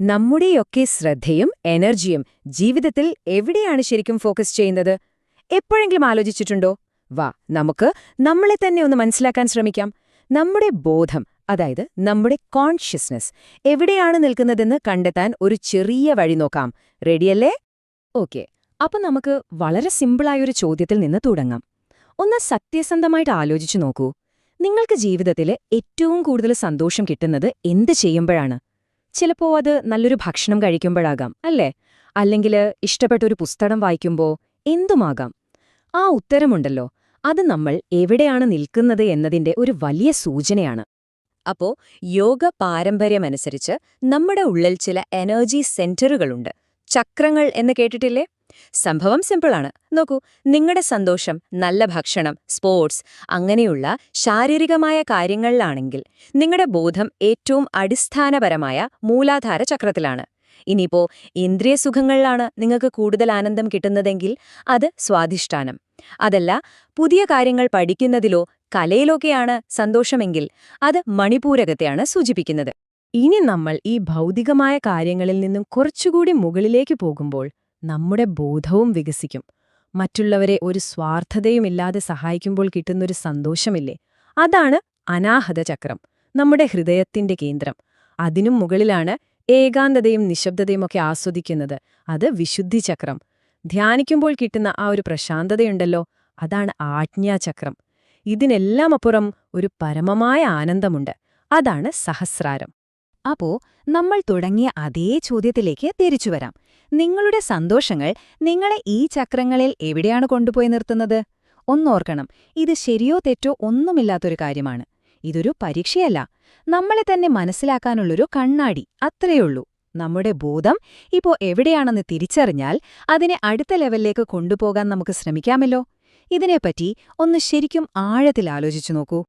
നമ്മുടെയൊക്കെ ശ്രദ്ധയും എനർജിയും ജീവിതത്തിൽ എവിടെയാണ് ശരിക്കും ഫോക്കസ് ചെയ്യുന്നത്? എപ്പോഴെങ്കിലും ആലോചിച്ചിട്ടുണ്ടോ? വാ നമുക്ക് നമ്മളെ തന്നെ ഒന്ന് മനസ്സിലാക്കാൻ ശ്രമിക്കാം. നമ്മുടെ ബോധം അതായത് നമ്മുടെ കോൺഷ്യസ്നസ് എവിടെയാണ് നിൽക്കുന്നതെന്ന് കണ്ടെത്താൻ ഒരു ചെറിയ വഴി നോക്കാം. റെഡിയല്ലേ? ഓക്കെ അപ്പം നമുക്ക് വളരെ സിമ്പിളായൊരു ചോദ്യത്തിൽ നിന്ന് തുടങ്ങാം. ഒന്ന് സത്യസന്ധമായിട്ട് ആലോചിച്ചു നോക്കൂ. നിങ്ങൾക്ക് ജീവിതത്തിൽ ഏറ്റവും കൂടുതൽ സന്തോഷം കിട്ടുന്നത് എന്ത് ചെയ്യുമ്പോഴാണ്? ചിലപ്പോ അത് നല്ലൊരു ഭക്ഷണം കഴിക്കുമ്പോഴാകാം അല്ലേ? അല്ലെങ്കിൽ ഇഷ്ടപ്പെട്ട ഒരു പുസ്തകം വായിക്കുമ്പോ എന്തുമാകാം? ആ ഉത്തരമുണ്ടല്ലോ. അത് നമ്മൾ എവിടെയാണ് നിൽക്കുന്നത് എന്നതിന്റെ ഒരു വലിയ സൂചനയാണ്. അപ്പോ യോഗ പാരമ്പര്യമനുസരിച്ച് നമ്മുടെ ഉള്ളിൽ ചില എനർജി സെന്ററുകളുണ്ട്. ചക്രങ്ങൾ എന്ന് കേട്ടിട്ടില്ലേ? സംഭവം സിമ്പിളാണ് നോക്കൂ നിങ്ങളുടെ സന്തോഷം നല്ല ഭക്ഷണം സ്പോർട്സ് അങ്ങനെയുള്ള ശാരീരികമായ കാര്യങ്ങളിലാണെങ്കിൽ നിങ്ങളുടെ ബോധം ഏറ്റവും അടിസ്ഥാനപരമായ മൂലാധാര ചക്രത്തിലാണ്. ഇനിയിപ്പോൾ ഇന്ദ്രിയ സുഖങ്ങളിലാണ് നിങ്ങൾക്ക് കൂടുതൽ ആനന്ദം കിട്ടുന്നതെങ്കിൽ അത് സ്വാധിഷ്ഠാനം. അതല്ല പുതിയ കാര്യങ്ങൾ പഠിക്കുന്നതിലോ കലയിലൊക്കെയാണ് സന്തോഷമെങ്കിൽ അത് മണിപൂരകത്തെയാണ് സൂചിപ്പിക്കുന്നത്. ഇനി നമ്മൾ ഈ ഭൗതികമായ കാര്യങ്ങളിൽ നിന്നും കുറച്ചുകൂടി മുകളിലേക്ക് പോകുമ്പോൾ നമ്മുടെ ബോധവും വികസിക്കും. മറ്റുള്ളവരെ ഒരു സ്വാർത്ഥതയുമില്ലാതെ സഹായിക്കുമ്പോൾ കിട്ടുന്നൊരു സന്തോഷമില്ലേ? അതാണ് അനാഹത ചക്രം നമ്മുടെ ഹൃദയത്തിന്റെ കേന്ദ്രം. അതിനും മുകളിലാണ് ഏകാന്തതയും നിശബ്ദതയും ഒക്കെ ആസ്വദിക്കുന്നത്. അത് വിശുദ്ധി ചക്രം. ധ്യാനിക്കുമ്പോൾ കിട്ടുന്ന ആ ഒരു പ്രശാന്തതയുണ്ടല്ലോ അതാണ് ആജ്ഞാചക്രം ഇതിനെല്ലാം അപ്പുറം ഒരു പരമമായ ആനന്ദമുണ്ട്. അതാണ് സഹസ്രാരം. അപ്പോ നമ്മൾ തുടങ്ങിയ അതേ ചോദ്യത്തിലേക്ക് തിരിച്ചുവരാം നിങ്ങളുടെ സന്തോഷങ്ങൾ നിങ്ങളെ ഈ ചക്രങ്ങളിൽ എവിടെയാണ് കൊണ്ടുപോയി നിർത്തുന്നത്? ഒന്നോർക്കണം ഇത് ശരിയോ തെറ്റോ ഒന്നുമില്ലാത്തൊരു കാര്യമാണ്. ഇതൊരു പരീക്ഷയല്ല. നമ്മളെ തന്നെ മനസ്സിലാക്കാനുള്ളൊരു കണ്ണാടി അത്രയുള്ളൂ. നമ്മുടെ ബോധം ഇപ്പോ എവിടെയാണെന്ന് തിരിച്ചറിഞ്ഞാൽ അതിനെ അടുത്ത ലെവലിലേക്ക് കൊണ്ടുപോകാൻ നമുക്ക് ശ്രമിക്കാമല്ലോ. ഇതിനെപ്പറ്റി ഒന്ന് ശരിക്കും ആഴത്തിൽ ആലോചിച്ചു നോക്കൂ.